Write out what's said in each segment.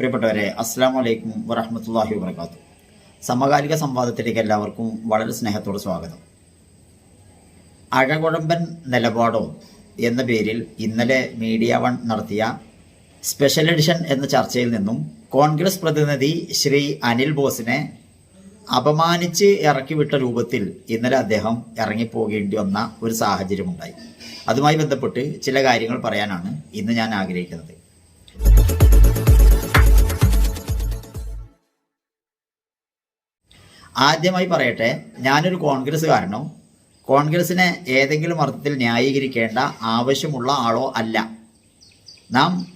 പ്രിയപ്പെട്ടവരെ അസ്സാം വലൈക്കും വറഹമത്തല്ലാഹി വാത്തു സമകാലിക സംവാദത്തിലേക്ക് എല്ലാവർക്കും വളരെ സ്നേഹത്തോട് സ്വാഗതം. അഴകുഴമ്പൻ നിലപാടോ എന്ന പേരിൽ ഇന്നലെ മീഡിയ വൺ നടത്തിയ സ്പെഷ്യൽ എഡിഷൻ എന്ന ചർച്ചയിൽ നിന്നും കോൺഗ്രസ് പ്രതിനിധി ശ്രീ അനിൽ ബോസിനെ അപമാനിച്ച് ഇറക്കിവിട്ട രൂപത്തിൽ ഇന്നലെ അദ്ദേഹം ഇറങ്ങിപ്പോകേണ്ടി വന്ന ഒരു സാഹചര്യമുണ്ടായി. അതുമായി ബന്ധപ്പെട്ട് ചില കാര്യങ്ങൾ പറയാനാണ് ഇന്ന് ഞാൻ ആഗ്രഹിക്കുന്നത്. ആദ്യമായി പറയട്ടെ ഞാനൊരു കോൺഗ്രസ്സുകാരനോ കോൺഗ്രസിനെ ഏതെങ്കിലും അർത്ഥത്തിൽ ന്യായീകരിക്കേണ്ട ആവശ്യമുള്ള ആളോ അല്ല. നാം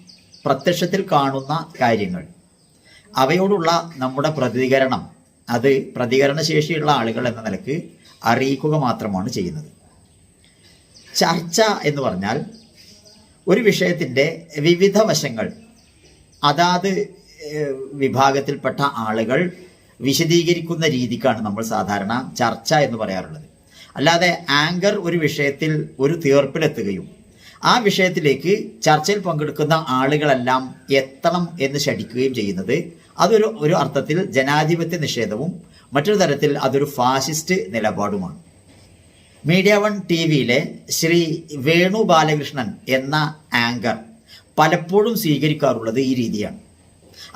പ്രത്യക്ഷത്തിൽ കാണുന്ന കാര്യങ്ങൾ. അവയോടുള്ള നമ്മുടെ പ്രതികരണം അത് പ്രതികരണശേഷിയുള്ള ആളുകൾ എന്ന നിലയ്ക്ക് അറിയിക്കുക മാത്രമാണ് ചെയ്യുന്നത്. ചർച്ച എന്ന് പറഞ്ഞാൽ ഒരു വിഷയത്തിന്റെ വിവിധ വശങ്ങൾ അതാത് വിഭാഗത്തിൽപ്പെട്ട ആളുകൾ വിശദീകരിക്കുന്ന രീതിക്കാണ് നമ്മൾ സാധാരണ ചർച്ച എന്ന് പറയാറുള്ളത്. അല്ലാതെ ആങ്കർ ഒരു വിഷയത്തിൽ ഒരു തീർപ്പിലെത്തുകയും ആ വിഷയത്തിലേക്ക് ചർച്ചയിൽ പങ്കെടുക്കുന്ന ആളുകളെല്ലാം എത്തണം എന്ന് ശഠിക്കുകയും ചെയ്യുന്നത് അതൊരു ഒരു അർത്ഥത്തിൽ ജനാധിപത്യ നിഷേധവും മറ്റൊരു തരത്തിൽ അതൊരു ഫാസിസ്റ്റ് നിലപാടുമാണ്. മീഡിയ വൺ ടി വിയിലെ ശ്രീ വേണു ബാലകൃഷ്ണൻ എന്ന ആങ്കർ പലപ്പോഴും സ്വീകരിക്കാറുള്ളത് ഈ രീതിയാണ്.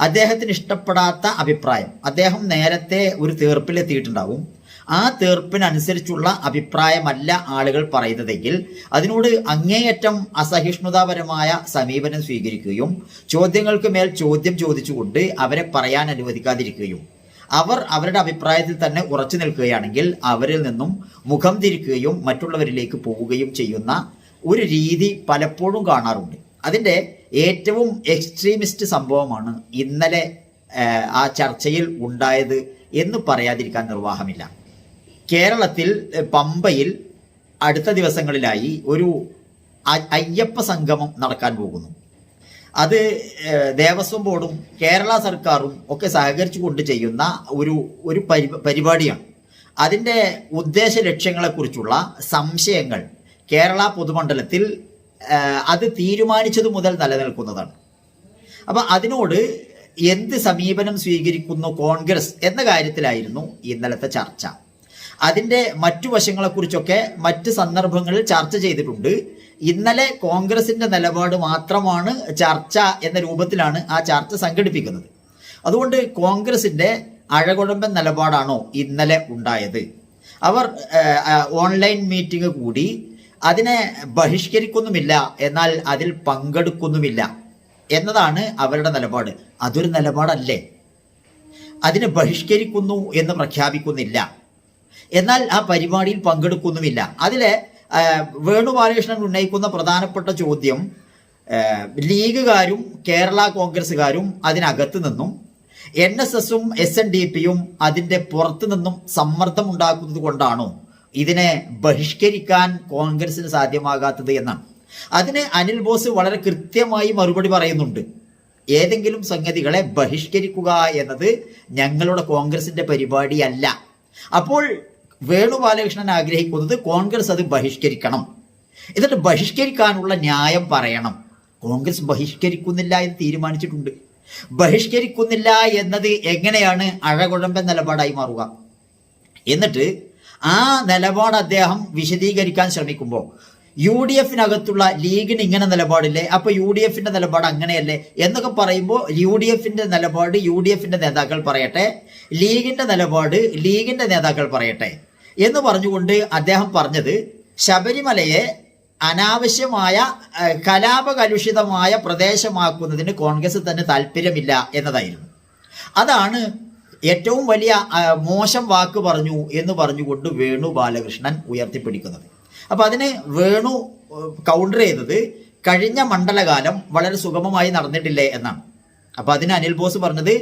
അദ്ദേഹത്തിന് ഇഷ്ടപ്പെടാത്ത അഭിപ്രായം. അദ്ദേഹം നേരത്തെ ഒരു തീർപ്പിലെത്തിയിട്ടുണ്ടാവും. ആ തീർപ്പിനനുസരിച്ചുള്ള അഭിപ്രായമല്ല ആളുകൾ പറയുന്നതെങ്കിൽ അതിനോട് അങ്ങേയറ്റം അസഹിഷ്ണുതാപരമായ സമീപനം സ്വീകരിക്കുകയും ചോദ്യങ്ങൾക്ക് മേൽ ചോദ്യം ചോദിച്ചുകൊണ്ട് അവരെ പറയാൻ അനുവദിക്കാതിരിക്കുകയും അവർ അവരുടെ അഭിപ്രായത്തിൽ തന്നെ ഉറച്ചു നിൽക്കുകയാണെങ്കിൽ അവരിൽ നിന്നും മുഖം തിരിക്കുകയും മറ്റുള്ളവരിലേക്ക് പോവുകയും ചെയ്യുന്ന ഒരു രീതി പലപ്പോഴും കാണാറുണ്ട്. അതിന്റെ ഏറ്റവും എക്സ്ട്രീമിസ്റ്റ് സംഭവമാണ് ഇന്നലെ ആ ചർച്ചയിൽ ഉണ്ടായത് എന്ന് പറയാതിരിക്കാൻ നിർവാഹമില്ല. കേരളത്തിൽ പമ്പയിൽ അടുത്ത ദിവസങ്ങളിലായി ഒരു അയ്യപ്പ സംഗമം നടക്കാൻ പോകുന്നു. അത് ദേവസ്വം ബോർഡും കേരള സർക്കാരും ഒക്കെ സഹകരിച്ചു കൊണ്ട് ചെയ്യുന്ന ഒരു ഒരു പരിപാടിയാണ്. അതിന്റെ ഉദ്ദേശ ലക്ഷ്യങ്ങളെക്കുറിച്ചുള്ള സംശയങ്ങൾ കേരള പൊതുമണ്ഡലത്തിൽ അത് തീരുമാനിച്ചതു മുതൽ നിലനിൽക്കുന്നതാണ്. അപ്പം അതിനോട് എന്ത് സമീപനം സ്വീകരിക്കുന്നു കോൺഗ്രസ് എന്ന കാര്യത്തിലായിരുന്നു ഇന്നലത്തെ ചർച്ച. അതിന്റെ മറ്റു വശങ്ങളെക്കുറിച്ചൊക്കെ മറ്റ് സന്ദർഭങ്ങളിൽ ചർച്ച ചെയ്തിട്ടുണ്ട്. ഇന്നലെ കോൺഗ്രസിന്റെ നിലപാട് മാത്രമാണ് ചർച്ച എന്ന രൂപത്തിലാണ് ആ ചർച്ച സംഘടിപ്പിക്കുന്നത്. അതുകൊണ്ട് കോൺഗ്രസിന്റെ അഴകുഴമ്പൻ നിലപാടാണോ ഇന്നലെ ഉണ്ടായത്? അവർ ഓൺലൈൻ മീറ്റിംഗ് കൂടി അതിനെ ബഹിഷ്കരിക്കുന്നുമില്ല എന്നാൽ അതിൽ പങ്കെടുക്കുന്നുമില്ല എന്നതാണ് അവരുടെ നിലപാട്. അതൊരു നിലപാടല്ലേ? അതിനെ ബഹിഷ്കരിക്കുന്നു എന്ന് പ്രഖ്യാപിക്കുന്നില്ല. എന്നാൽ ആ പരിപാടിയിൽ പങ്കെടുക്കുന്നുമില്ല. അതിലെ വേണു ബാലകൃഷ്ണൻ ഉന്നയിക്കുന്ന പ്രധാനപ്പെട്ട ചോദ്യം ലീഗുകാരും കേരള കോൺഗ്രസ്സുകാരും അതിനകത്ത് നിന്നും എൻ എസ് എസും എസ് എൻ ഡി പിയും അതിന്റെ പുറത്തു നിന്നും സമ്മർദ്ദം ഉണ്ടാക്കുന്നത് കൊണ്ടാണോ? ഇതിനെ ബഹിഷ്കരിക്കാൻ കോൺഗ്രസിന് സാധ്യമാകാത്തത് എന്നാണ്. അതിന് അനിൽ ബോസ് വളരെ കൃത്യമായി മറുപടി പറയുന്നുണ്ട്. ഏതെങ്കിലും സംഗതികളെ ബഹിഷ്കരിക്കുക എന്നത് ഞങ്ങളുടെ കോൺഗ്രസിന്റെ പരിപാടിയല്ല. അപ്പോൾ വേണു ബാലകൃഷ്ണൻ ആഗ്രഹിക്കുന്നത് കോൺഗ്രസ് അത് ബഹിഷ്കരിക്കണം. എന്നിട്ട് ബഹിഷ്കരിക്കാനുള്ള ന്യായം പറയണം. കോൺഗ്രസ് ബഹിഷ്കരിക്കുന്നില്ല എന്ന് തീരുമാനിച്ചിട്ടുണ്ട്. ബഹിഷ്കരിക്കുന്നില്ല എന്നത് എങ്ങനെയാണ് അഴകുഴമ്പൻ നിലപാടായി മാറുക? എന്നിട്ട് ആ നിലപാട് അദ്ദേഹം വിശദീകരിക്കാൻ ശ്രമിക്കുമ്പോൾ യു ഡി എഫിനകത്തുള്ള ലീഗിന് ഇങ്ങനെ നിലപാടില്ലേ? അപ്പൊ യു ഡി എഫിന്റെ നിലപാട് അങ്ങനെയല്ലേ? എന്നൊക്കെ പറയുമ്പോൾ യു ഡി എഫിന്റെ നിലപാട് യു ഡി എഫിന്റെ നേതാക്കൾ പറയട്ടെ ലീഗിന്റെ നിലപാട് ലീഗിന്റെ നേതാക്കൾ പറയട്ടെ എന്ന് പറഞ്ഞുകൊണ്ട് അദ്ദേഹം പറഞ്ഞത് ശബരിമലയെ അനാവശ്യമായ കലാപകലുഷിതമായ പ്രദേശമാക്കുന്നതിന് കോൺഗ്രസ് തന്നെ താല്പര്യമില്ല എന്നതായിരുന്നു. അതാണ് ഏറ്റവും വലിയ മോശം വാക്ക് പറഞ്ഞു എന്ന് പറഞ്ഞുകൊണ്ട് വേണു ബാലകൃഷ്ണൻ ഉയർത്തിപ്പിടിക്കുന്നത്. അപ്പം അതിന് വേണു കൗണ്ടർ ചെയ്തത് കഴിഞ്ഞ മണ്ഡലകാലം വളരെ സുഗമമായി നടന്നിട്ടില്ലേ എന്നാണ്. അപ്പൊ അതിന് അനിൽ ബോസ് പറഞ്ഞത്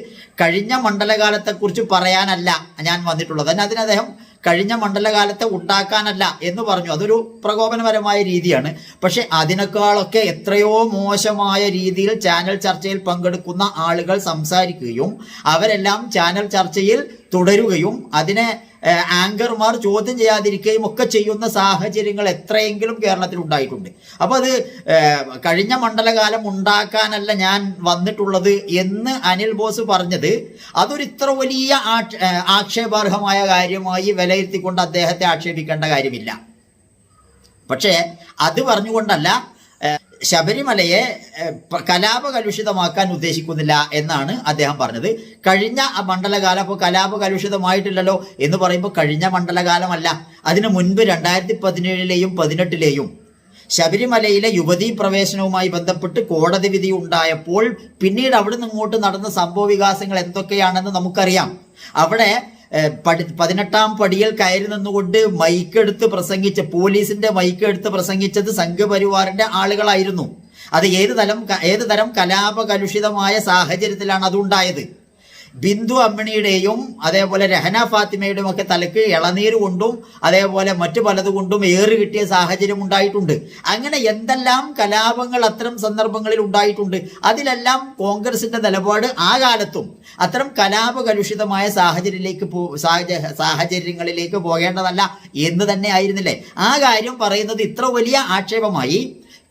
കഴിഞ്ഞ മണ്ഡലകാലത്തെക്കുറിച്ച് പറയാനല്ല ഞാൻ വന്നിട്ടുള്ളത്. അതിന് അതിന് അദ്ദേഹം കഴിഞ്ഞ മണ്ഡലകാലത്തെ ഉണ്ടാക്കാനല്ല എന്ന് പറഞ്ഞു. അതൊരു പ്രകോപനപരമായ രീതിയാണ്. പക്ഷെ അതിനേക്കാളൊക്കെ എത്രയോ മോശമായ രീതിയിൽ ചാനൽ ചർച്ചയിൽ പങ്കെടുക്കുന്ന ആളുകൾ സംസാരിക്കുകയും അവരെല്ലാം ചാനൽ ചർച്ചയിൽ തുടരുകയും അതിനെ ആങ്കർമാർ ചോദ്യം ചെയ്യാതിരിക്കുകയും ഒക്കെ ചെയ്യുന്ന സാഹചര്യങ്ങൾ എത്രയെങ്കിലും കേരളത്തിൽ ഉണ്ടായിട്ടുണ്ട്. അപ്പോൾ അത് കഴിഞ്ഞ മണ്ഡലകാലം ഉണ്ടാക്കാനല്ല ഞാൻ വന്നിട്ടുള്ളത് എന്ന് അനിൽ ബോസ് പറഞ്ഞത് അതൊരു ഇത്ര വലിയ ആക്ഷേപാർഹമായ കാര്യമായി വിലയിരുത്തിക്കൊണ്ട് അദ്ദേഹത്തെ ആക്ഷേപിക്കേണ്ട കാര്യമില്ല. പക്ഷേ അത് പറഞ്ഞുകൊണ്ടല്ല ശബരിമലയെ കലാപ കലുഷിതമാക്കാൻ ഉദ്ദേശിക്കുന്നില്ല എന്നാണ് അദ്ദേഹം പറഞ്ഞത്. കഴിഞ്ഞ മണ്ഡലകാലം അപ്പോൾ കലാപകലുഷിതമായിട്ടില്ലല്ലോ എന്ന് പറയുമ്പോൾ കഴിഞ്ഞ മണ്ഡലകാലമല്ല. അതിനു മുൻപ് രണ്ടായിരത്തി പതിനേഴിലെയും പതിനെട്ടിലെയും ശബരിമലയിലെ യുവതീ പ്രവേശനവുമായി ബന്ധപ്പെട്ട് കോടതി വിധി ഉണ്ടായപ്പോൾ പിന്നീട് അവിടെ നിന്ന് ഇങ്ങോട്ട് നടന്ന സംഭവ വികാസങ്ങൾ എന്തൊക്കെയാണെന്ന് നമുക്കറിയാം. അവിടെ പടി പതിനെട്ടാം പടിയിൽ കയറി നിന്നുകൊണ്ട് മൈക്കെടുത്ത് പ്രസംഗിച്ച പോലീസിന്റെ മൈക്കെടുത്ത് പ്രസംഗിച്ചത് സംഘപരിവാറിന്റെ ആളുകളായിരുന്നു. അത് ഏത് തരം ഏത് തരം കലാപകലുഷിതമായ സാഹചര്യത്തിലാണ് അതുണ്ടായത്? ബിന്ദു അമ്മിണിയുടെയും അതേപോലെ രഹന ഫാത്തിമയുടെയും ഒക്കെ തലക്ക് ഇളനീര് കൊണ്ടും അതേപോലെ മറ്റു പലതുകൊണ്ടും ഏറ് കിട്ടിയ സാഹചര്യം ഉണ്ടായിട്ടുണ്ട്. അങ്ങനെ എന്തെല്ലാം കലാപങ്ങൾ അത്തരം സന്ദർഭങ്ങളിൽ ഉണ്ടായിട്ടുണ്ട്? അതിലെല്ലാം കോൺഗ്രസിന്റെ നിലപാട് ആ കാലത്തും അത്തരം കലാപകലുഷിതമായ സാഹചര്യത്തിലേക്ക് സാഹചര്യങ്ങളിലേക്ക് പോകേണ്ടതല്ല എന്ന് തന്നെ ആയിരുന്നില്ലേ? ആ കാര്യം പറയുന്നത് ഇത്ര വലിയ ആക്ഷേപമായി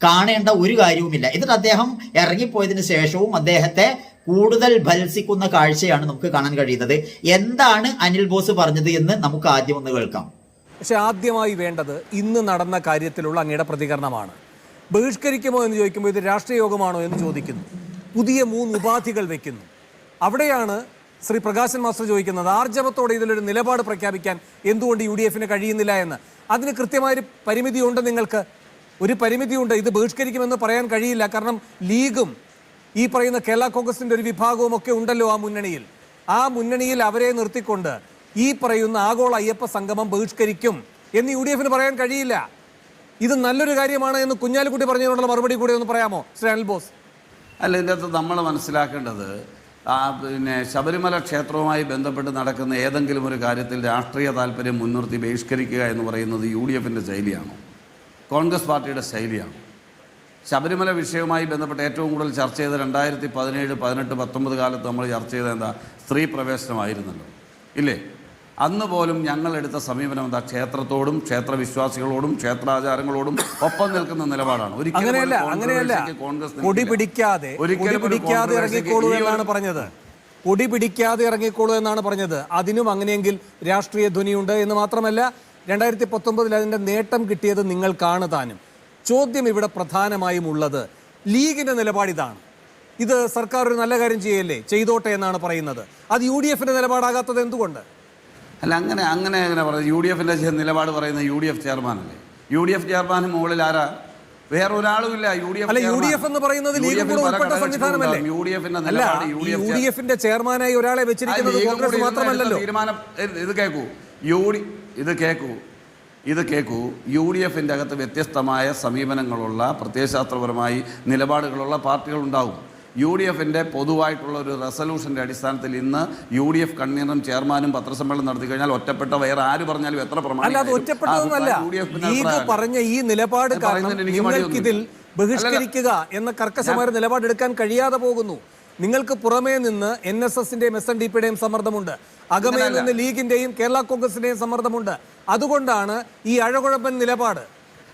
കാണേണ്ട ഒരു കാര്യവുമില്ല. എന്നിട്ട് അദ്ദേഹം ഇറങ്ങിപ്പോയതിനു ശേഷവും അദ്ദേഹത്തെ കൂടുതൽ ഭത്സിക്കുന്ന കാഴ്ചയാണ് നമുക്ക് കാണാൻ കഴിയുന്നത്. എന്താണ് അനിൽ ബോസ് പറഞ്ഞത് എന്ന് നമുക്ക് ആദ്യം ഒന്ന് കേൾക്കാം. പക്ഷെ ആദ്യമായി വേണ്ടത് ഇന്ന് നടന്ന കാര്യത്തിലുള്ള അങ്ങയുടെ പ്രതികരണമാണ്. ബഹിഷ്കരിക്കുമോ എന്ന് ചോദിക്കുമ്പോൾ ഇത് രാഷ്ട്രീയ യോഗമാണോ എന്ന് ചോദിക്കുന്നു. പുതിയ മൂന്ന് ഉപാധികൾ വെക്കുന്നു. അവിടെയാണ് ശ്രീ പ്രകാശൻ മാസ്റ്റർ ചോദിക്കുന്നത് ആർജവത്തോടെ ഇതിലൊരു നിലപാട് പ്രഖ്യാപിക്കാൻ എന്തുകൊണ്ട് യു ഡി എഫിന് കഴിയുന്നില്ല എന്ന്? അതിന് കൃത്യമായൊരു പരിമിതിയുണ്ട് നിങ്ങൾക്ക്. ഒരു പരിമിതിയുണ്ട്. ഇത് ബഹിഷ്കരിക്കുമെന്ന് പറയാൻ കഴിയില്ല. കാരണം ലീഗും ഈ പറയുന്ന കേരള കോൺഗ്രസിന്റെ ഒരു വിഭാഗവും ഒക്കെ ഉണ്ടല്ലോ ആ മുന്നണിയിൽ. ആ മുന്നണിയിൽ അവരെ നിർത്തിക്കൊണ്ട് ഈ പറയുന്ന ആഗോള അയ്യപ്പ സംഗമം ബഹിഷ്കരിക്കും എന്ന് യു ഡി എഫിന് പറയാൻ കഴിയില്ല. ഇത് നല്ലൊരു കാര്യമാണ് എന്ന് കുഞ്ഞാലിക്കുട്ടി പറഞ്ഞതിനുള്ള മറുപടി കൂടി ഒന്ന് പറയാമോ? ശ്രീ അനിൽ ബോസ്. അല്ല ഇതിന്റെ അകത്ത് നമ്മൾ മനസ്സിലാക്കേണ്ടത് ആ പിന്നെ ശബരിമല ക്ഷേത്രവുമായി ബന്ധപ്പെട്ട് നടക്കുന്ന ഏതെങ്കിലും ഒരു കാര്യത്തിൽ രാഷ്ട്രീയ താല്പര്യം മുൻനിർത്തി ബഹിഷ്കരിക്കുക എന്ന് പറയുന്നത് യു ഡി എഫിന്റെ ശൈലിയാണോ? കോൺഗ്രസ് പാർട്ടിയുടെ ശൈലിയാണ്? ശബരിമല വിഷയവുമായി ബന്ധപ്പെട്ട് ഏറ്റവും കൂടുതൽ ചർച്ച ചെയ്ത രണ്ടായിരത്തി പതിനേഴ് പതിനെട്ട് പത്തൊമ്പത് കാലത്ത് നമ്മൾ ചർച്ച ചെയ്ത എന്താ? സ്ത്രീ പ്രവേശനമായിരുന്നല്ലോ. ഇല്ലേ? അന്ന് പോലും ഞങ്ങളെടുത്ത സമീപനം എന്താ? ക്ഷേത്രത്തോടും ക്ഷേത്ര വിശ്വാസികളോടും ക്ഷേത്രാചാരങ്ങളോടും ഒപ്പം നിൽക്കുന്ന നിലപാടാണ്. ഒരിക്കലും കോൺഗ്രസ് കൊടി പിടിക്കാതെ കൊടി പിടിക്കാതെ ഇറങ്ങിക്കോളൂ എന്നാണ് പറഞ്ഞത്. കൊടി പിടിക്കാതെ ഇറങ്ങിക്കോളൂ എന്നാണ് പറഞ്ഞത്. അതിനും അങ്ങനെയെങ്കിൽ രാഷ്ട്രീയ ധ്വനിയുണ്ട് എന്ന് മാത്രമല്ല രണ്ടായിരത്തി പത്തൊമ്പതിൽ അതിന്റെ നേട്ടം കിട്ടിയത് നിങ്ങൾക്കാണ് താനും. ചോദ്യം ഇവിടെ പ്രധാനമായും ഉള്ളത് ലീഗിന്റെ നിലപാടിതാണ് ഇത് സർക്കാർ ഒരു നല്ല കാര്യം ചെയ്യല്ലേ? ചെയ്തോട്ടെ എന്നാണ് പറയുന്നത്. അത് യു ഡി എഫിന്റെ നിലപാടാകാത്തത് എന്തുകൊണ്ട്? അല്ല അങ്ങനെ അങ്ങനെ അങ്ങനെ പറയുന്നത് യു ഡി എഫിന്റെ നിലപാട് പറയുന്ന യു ഡി എഫ് ചെയർമാനല്ലേ? യു ഡി എഫ് ചെയർമാന് മുകളിൽ ആരാ? വേറൊരാളുമില്ല യു ഡി എഫ് അല്ല യു ഡി എഫ് എന്ന് പറയുന്നത് ലീഗ് കൂടെ ഉൾപ്പെട്ട സംവിധാനമല്ലേ? യു ഡി എഫിന്റെ അല്ല യു ഡി എഫിന്റെ ചെയർമാനായി ഒരാളെ വെച്ചിരിക്കുന്നത് കോൺഗ്രസ് മാത്രമല്ലല്ലോ. തീരുമാനം ഇത് ഇത് കേൾക്കൂ യു ഡി ഇത് കേൾക്കൂ ഇത് കേൾക്കൂ യു ഡി എഫിന്റെ അകത്ത് വ്യത്യസ്തമായ സമീപനങ്ങളുള്ള പ്രത്യയശാസ്ത്രപരമായി നിലപാടുകളുള്ള പാർട്ടികളുണ്ടാവും. യു ഡി എഫിന്റെ പൊതുവായിട്ടുള്ള ഒരു റെസൊല്യൂഷന്റെ അടിസ്ഥാനത്തിൽ ഇന്ന് യു ഡി എഫ് കൺവീനറും ചെയർമാനും പത്രസമ്മേളനം നടത്തി കഴിഞ്ഞാൽ ഒറ്റപ്പെട്ട വേറെ ആര് പറഞ്ഞാലും എത്ര പ്രമാണം പറഞ്ഞ ഈ നിലപാട്. ബഹിഷ്കരിക്കുക എന്ന കർക്കശമായ നിലപാടെടുക്കാൻ കഴിയാതെ പോകുന്നു. നിങ്ങൾക്ക് പുറമേ നിന്ന് എൻ എസ് എസിന്റെയും എസ് എൻ ഡി പിയുടെയും സമ്മർദ്ദമുണ്ട്. അകമേ നിന്ന് ലീഗിന്റെയും കേരള കോൺഗ്രസിന്റെയും സമ്മർദ്ദമുണ്ട്. അതുകൊണ്ടാണ് ഈ അഴകുഴപ്പൻ നിലപാട്.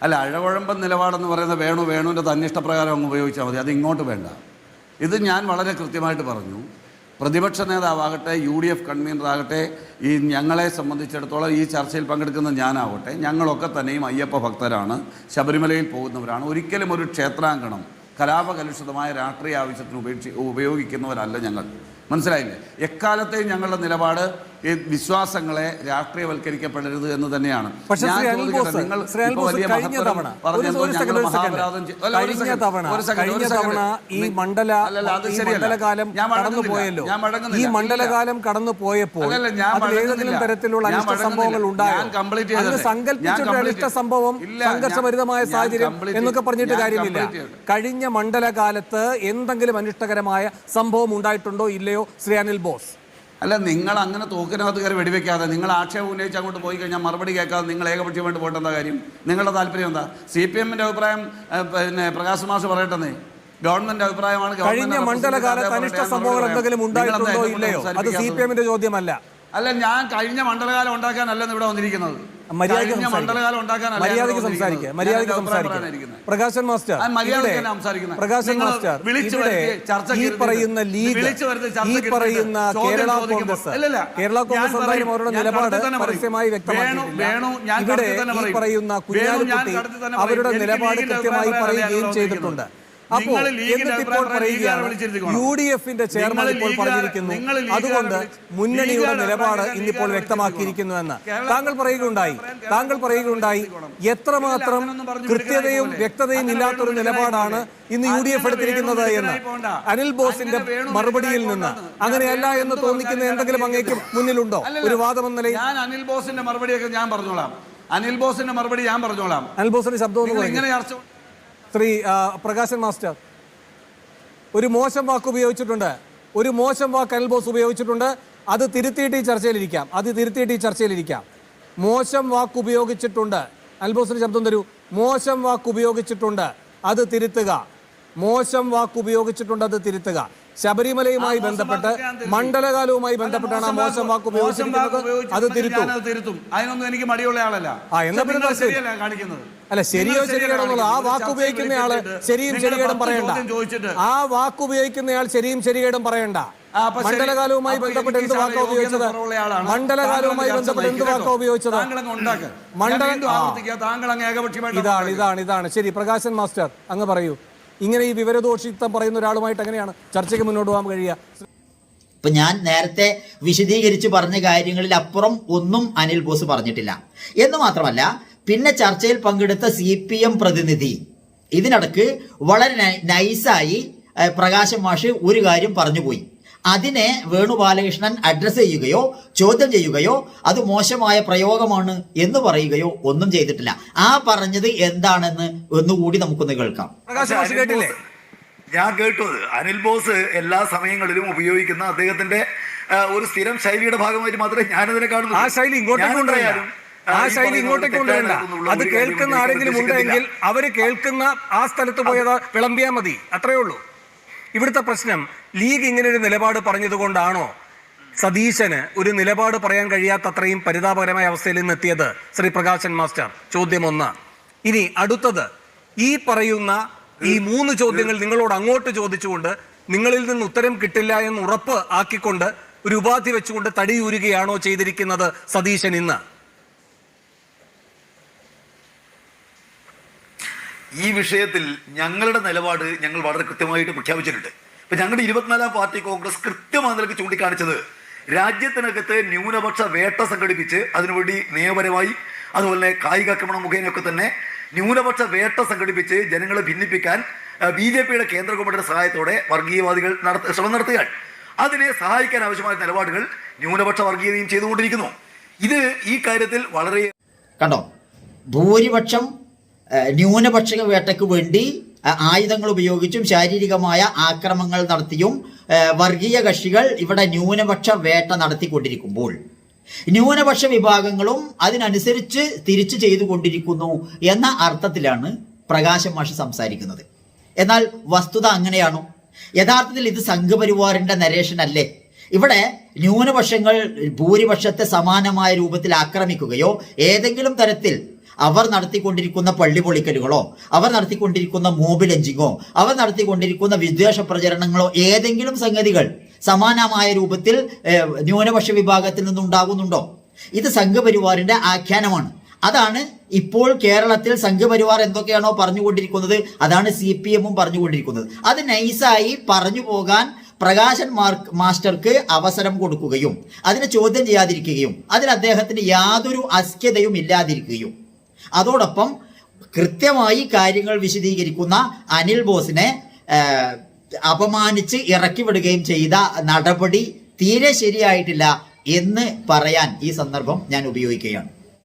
അല്ല അഴകുഴമ്പൻ നിലപാടെന്ന് പറയുന്നത് വേണു വേണുവിന്റെ തന്നിഷ്ടപ്രകാരം അങ്ങ് ഉപയോഗിച്ചാൽ മതി. അത് ഇങ്ങോട്ട് വേണ്ട. ഇത് ഞാൻ വളരെ കൃത്യമായിട്ട് പറഞ്ഞു. പ്രതിപക്ഷ നേതാവാകട്ടെ യു ഡി എഫ് കൺവീനറാകട്ടെ ഈ ഞങ്ങളെ സംബന്ധിച്ചിടത്തോളം ഈ ചർച്ചയിൽ പങ്കെടുക്കുന്ന ഞാനാവട്ടെ ഞങ്ങളൊക്കെ തന്നെയും അയ്യപ്പ ഭക്തരാണ് ശബരിമലയിൽ പോകുന്നവരാണ്. ഒരിക്കലും ഒരു ക്ഷേത്രാങ്കണം കലാപകലുഷിതമായ രാഷ്ട്രീയ ആവശ്യത്തിന് ഉപേക്ഷി ഉപയോഗിക്കുന്നവരല്ല ഞങ്ങൾ. മനസ്സിലായില്ലേ? എക്കാലത്തെയും ഞങ്ങളുടെ നിലപാട് ഈ വിശ്വാസങ്ങളെ രാഷ്ട്രീയവൽക്കരിക്കപ്പെടരുത് എന്ന് തന്നെയാണ്. ഈ മണ്ഡല ഈ മണ്ഡലകാലം കടന്നു പോയപ്പോൾ ഏതെങ്കിലും തരത്തിലുള്ള ഞാൻ അനിഷ്ട സംഭവങ്ങൾ ഉണ്ടായോ? ഞാൻ complete അന്ന് ചെയ്തതല്ലേ. സങ്കല്പിച്ചിട്ട് ഞാൻ അനിഷ്ട സംഭവം സംഘർഷഭരിതമായ സാഹചര്യം എന്നൊക്കെ പറഞ്ഞിട്ട് കാര്യമില്ല. കഴിഞ്ഞ മണ്ഡലകാലത്ത് എന്തെങ്കിലും അനിഷ്ടകരമായ സംഭവം ഉണ്ടായിട്ടുണ്ടോ ഇല്ലയോ ശ്രീ അനിൽ ബോസ്. അല്ല നിങ്ങൾ അങ്ങനെ തോക്കിനകത്ത് കയറി വെടിവെക്കാതെ നിങ്ങൾ ആക്ഷേപം ഉന്നയിച്ച് അങ്ങോട്ട് പോയി കഴിഞ്ഞാൽ മറുപടി കേൾക്കാതെ നിങ്ങൾ ഏകപക്ഷീയമായിട്ട് വേണ്ടി എന്താ കാര്യം? നിങ്ങളുടെ താല്പര്യം എന്താ? സി പി എമ്മിന്റെ അഭിപ്രായം പിന്നെ പ്രകാശ് മാസ് പറയട്ടെ ഗവൺമെന്റ് അഭിപ്രായമാണ് കഴിഞ്ഞ മണ്ഡലകാലത്ത് അനിഷ്ട സംഭവങ്ങൾ എന്തെങ്കിലും ഉണ്ടായിട്ടുണ്ടോ ഇല്ലയോ? അത് സി പി എമ്മിന്റെ ചോദ്യമല്ല. അല്ല ഞാൻ കഴിഞ്ഞ മണ്ഡലകാലം ഉണ്ടാക്കാനല്ലെന്ന് ഇവിടെ വന്നിരിക്കുന്നത്. മര്യാദയ്ക്ക് ഉണ്ടാക്കാനല്ല മര്യാദയ്ക്ക് ഇവിടെ സംസാരിക്കുക വന്നിരിക്കുന്നത്. മര്യാദയ്ക്ക് സംസാരിക്കുക പ്രകാശൻ മാസ്റ്റർ പ്രകാശൻ ഇവിടെ ഈ പറയുന്ന ലീഗ് ഈ പറയുന്ന കേരള കോൺഗ്രസ് കേരള കോൺഗ്രസ് എന്തായാലും അവരുടെ നിലപാട് പരസ്യമായി വ്യക്തമാക്കിയിട്ടില്ല. ഇവിടെ ഈ പറയുന്ന കുഞ്ഞാലിക്കുട്ടി. അവരുടെ നിലപാട് കൃത്യമായി പറയുകയും ചെയ്തിട്ടുണ്ട്. ലീഗിന്റെ എന്നിട്ട് ഇപ്പോൾ പറയുകയാണ് യു ഡി എഫിന്റെ ചെയർമാൻ ഇപ്പോൾ പറഞ്ഞിരിക്കുന്നു അതുകൊണ്ട് മുന്നണിയുടെ നിലപാട് ഇന്നിപ്പോൾ വ്യക്തമാക്കിയിരിക്കുന്നു എന്ന്. താങ്കൾ പറയുകയുണ്ടായി. താങ്കൾ പറയുകയുണ്ടായി. എത്രമാത്രം കൃത്യതയും വ്യക്തതയും. ഇല്ലാത്തൊരു നിലപാടാണ് ഇന്ന് യു ഡി എഫ് എടുത്തിരിക്കുന്നത് എന്ന്. അനിൽ ബോസിന്റെ മറുപടിയിൽ നിന്ന്. അങ്ങനെയല്ല എന്ന് തോന്നിക്കുന്ന എന്തെങ്കിലും അങ്ങേക്ക് മുന്നിലുണ്ടോ? ഒരു വാദം എന്ന നിലയിൽ? ഞാൻ അനിൽ ബോസിന്റെ മറുപടിയൊക്കെ ഞാൻ പറഞ്ഞോളാം. അനിൽ ബോസിന്റെ മറുപടി ഞാൻ പറഞ്ഞോളാം. അനിൽ ബോസിന്റെ ശബ്ദം ഇങ്ങനെ ശ്രീ പ്രകാശൻ മാസ്റ്റർ. ഒരു മോശം വാക്ക് ഉപയോഗിച്ചിട്ടുണ്ട്. ഒരു മോശം വാക്ക് അനിൽ ബോസ് ഉപയോഗിച്ചിട്ടുണ്ട്. അത് തിരുത്തിയിട്ട് ഈ ചർച്ചയിലിരിക്കാം. അത് തിരുത്തിയിട്ട് ഈ ചർച്ചയിലിരിക്കാം. മോശം വാക്ക് ഉപയോഗിച്ചിട്ടുണ്ട്. അനിൽ ബോസിന് ശബ്ദം തരൂ. മോശം വാക്ക് ഉപയോഗിച്ചിട്ടുണ്ട്. അത് തിരുത്തുക. മോശം വാക്ക് ഉപയോഗിച്ചിട്ടുണ്ട്. അത് തിരുത്തുക. ശബരിമലയുമായി ബന്ധപ്പെട്ട്. മണ്ഡലകാലവുമായി ബന്ധപ്പെട്ടാണ് ആ മോശം വാക്ക് ഉപയോഗിച്ചിരിക്കുന്നത്. അത് തിരുത്തും. അതിനൊന്നും എനിക്ക് മടിയുള്ള ആളല്ല. ആ, എന്നാ പിന്നെ ശരിയല്ല കാണിക്കുന്നത്. അല്ല ശരിയോ ശരിയാണോ ആ. വാക്ക് ഉപയോഗിക്കുന്നയാൾ ശരിയും ശരിയേടും ശരികേടും പറയണ്ട. ആ വാക്ക് ഉപയോഗിക്കുന്നയാൾ ശരിയും ശരികേടും പറയണ്ട. മണ്ഡലകാലവുമായി ബന്ധപ്പെട്ട് എന്ത് വാക്കോ ഉപയോഗിച്ചത്. മണ്ഡലകാലവുമായി ബന്ധപ്പെട്ട് എന്ത് വാക്കോ ഉപയോഗിച്ചത്? മണ്ഡലം ഇതാണ് ഇതാണ് ഇതാണ്. ശരി പ്രകാശൻ മാസ്റ്റർ അങ്ങ് പറയൂ. ഇങ്ങനെ ഈ വിവരദോഷിത്വം പറയുന്ന ഒരാളുമായിട്ട് എങ്ങനെയാണ് ചർച്ചയ്ക്ക് മുന്നോട്ട് പോകാൻ കഴിയുക? ഇപ്പൊ ഞാൻ നേരത്തെ വിശദീകരിച്ച് പറഞ്ഞ കാര്യങ്ങളിൽ അപ്പുറം ഒന്നും അനിൽ ബോസ് പറഞ്ഞിട്ടില്ല. എന്ന് മാത്രമല്ല പിന്നെ ചർച്ചയിൽ പങ്കെടുത്ത സി പി എം പ്രതിനിധി ഇതിനിടക്ക് വളരെ നൈസായി പ്രകാശം മാഷ് ഒരു കാര്യം പറഞ്ഞുപോയി. അതിനെ വേണുബാലകൃഷ്ണൻ അഡ്രസ്സ് ചെയ്യുകയോ ചോദ്യം ചെയ്യുകയോ അത് മോശമായ പ്രയോഗമാണ് എന്ന് പറയുകയോ ഒന്നും ചെയ്തിട്ടില്ല. ആ പറഞ്ഞത് എന്താണെന്ന് ഒന്നുകൂടി നമുക്കൊന്ന് കേൾക്കാം. ഞാൻ കേട്ടു അനിൽ ബോസ് എല്ലാ സമയങ്ങളിലും ഉപയോഗിക്കുന്ന അദ്ദേഹത്തിന്റെ ഒരു സ്ഥിരം ശൈലിയുടെ ഭാഗമായിട്ട് മാത്രമേ ഞാനതിനെ കാണുന്നു ആ ശൈലി ഇങ്ങോട്ടേക്ക് കൊണ്ടുവരണ്ട. ആ ശൈലി ഇങ്ങോട്ടേക്ക് കൊണ്ടുവരണ്ട. അത് കേൾക്കുന്ന ആരെങ്കിലും ഉണ്ടെങ്കിൽ അവർ കേൾക്കുന്ന ആ സ്ഥലത്ത് പോയത് വിളമ്പിയാ മതി. അത്രേ ഉള്ളൂ. ഇവിടുത്തെ പ്രശ്നം ലീഗ് ഇങ്ങനെ ഒരു നിലപാട് പറഞ്ഞതുകൊണ്ടാണോ സതീശന് ഒരു നിലപാട് പറയാൻ കഴിയാത്ത അത്രയും പരിതാപകരമായ അവസ്ഥയിൽ നിന്ന് എത്തിയത് ശ്രീ പ്രകാശൻ മാസ്റ്റർ? ചോദ്യം ഒന്ന്. ഇനി അടുത്തത് ഈ പറയുന്ന ഈ മൂന്ന് ചോദ്യങ്ങൾ നിങ്ങളോട് അങ്ങോട്ട് ചോദിച്ചുകൊണ്ട് നിങ്ങളിൽ നിന്ന് ഉത്തരം കിട്ടില്ല എന്ന് ഉറപ്പ് ആക്കിക്കൊണ്ട് ഒരു ഉപാധി വെച്ചുകൊണ്ട് തടിയൂരുകയാണോ ചെയ്തിരിക്കുന്നത് സതീശൻ ഇന്ന്? ഈ വിഷയത്തിൽ ഞങ്ങളുടെ നിലപാട് ഞങ്ങൾ വളരെ കൃത്യമായിട്ട് പ്രഖ്യാപിച്ചിട്ടുണ്ട്. ഇപ്പൊ ഞങ്ങളുടെ ഇരുപത്തിനാലാം പാർട്ടി കോൺഗ്രസ് കൃത്യമായ നിലയ്ക്ക് ചൂണ്ടിക്കാണിച്ചത് രാജ്യത്തിനകത്ത് ന്യൂനപക്ഷ വേട്ട സംഘടിപ്പിച്ച് അതിനുവേണ്ടി നിയമപരമായി അതുപോലെ കായികാക്രമണം മുഖേനയൊക്കെ തന്നെ ന്യൂനപക്ഷ വേട്ട സംഘടിപ്പിച്ച് ജനങ്ങളെ ഭിന്നിപ്പിക്കാൻ ബി ജെ പിയുടെ കേന്ദ്ര ഗവൺമെന്റിന്റെ സഹായത്തോടെ വർഗീയവാദികൾ നടത്ത ശ്രമം നടത്തുകയാണ്. അതിനെ സഹായിക്കാൻ ആവശ്യമായ നിലപാടുകൾ ന്യൂനപക്ഷ വർഗീയതയും ചെയ്തുകൊണ്ടിരിക്കുന്നു. ഇത് ഈ കാര്യത്തിൽ വളരെ കണ്ടോ? ഭൂരിപക്ഷം ന്യൂനപക്ഷ വേട്ടയ്ക്ക് വേണ്ടി ആയുധങ്ങൾ ഉപയോഗിച്ചും ശാരീരികമായ ആക്രമങ്ങൾ നടത്തിയും വർഗീയ കക്ഷികൾ ഇവിടെ ന്യൂനപക്ഷ വേട്ട നടത്തിക്കൊണ്ടിരിക്കുമ്പോൾ ന്യൂനപക്ഷ വിഭാഗങ്ങളും അതിനനുസരിച്ച് തിരിച്ചു ചെയ്തുകൊണ്ടിരിക്കുന്നു എന്ന അർത്ഥത്തിലാണ് പ്രകാശം മാഷ് സംസാരിക്കുന്നത്. എന്നാൽ വസ്തുത അങ്ങനെയാണോ. യഥാർത്ഥത്തിൽ ഇത് സംഘപരിവാറിന്റെ നരേഷൻ അല്ലേ ഇവിടെ ന്യൂനപക്ഷങ്ങൾ ഭൂരിപക്ഷത്തെ സമാനമായ രൂപത്തിൽ ആക്രമിക്കുകയോ ഏതെങ്കിലും തരത്തിൽ അവർ നടത്തിക്കൊണ്ടിരിക്കുന്ന പള്ളി പൊളിക്കലുകളോ അവർ നടത്തിക്കൊണ്ടിരിക്കുന്ന മോബ് ലഞ്ചിങ്ങോ അവർ നടത്തിക്കൊണ്ടിരിക്കുന്ന വിദ്വേഷ പ്രചരണങ്ങളോ ഏതെങ്കിലും സംഗതികൾ സമാനമായ രൂപത്തിൽ ന്യൂനപക്ഷ വിഭാഗത്തിൽ നിന്നുണ്ടാകുന്നുണ്ടോ? ഇത് സംഘപരിവാറിന്റെ ആഖ്യാനമാണ്. അതാണ് ഇപ്പോൾ കേരളത്തിൽ സംഘപരിവാർ എന്തൊക്കെയാണോ പറഞ്ഞുകൊണ്ടിരിക്കുന്നത് അതാണ് സി പി എമ്മും പറഞ്ഞുകൊണ്ടിരിക്കുന്നത്. അത് നൈസായി പറഞ്ഞു പോകാൻ പ്രകാശൻ മാർക്ക് മാസ്റ്റർക്ക് അവസരം കൊടുക്കുകയും അതിനെ ചോദ്യം ചെയ്യാതിരിക്കുകയും അതിൽ അദ്ദേഹത്തിന് യാതൊരു അസ്ക്യതയും ഇല്ലാതിരിക്കുകയും അതോടൊപ്പം കൃത്യമായി കാര്യങ്ങൾ വിശദീകരിക്കുന്ന അനിൽ ബോസിനെ അപമാനിച്ച് ഇറക്കിവിടുകയും ചെയ്ത നടപടി തീരെ ശരിയായിട്ടില്ല എന്ന് പറയാൻ ഈ സന്ദർഭം ഞാൻ ഉപയോഗിക്കുകയാണ്.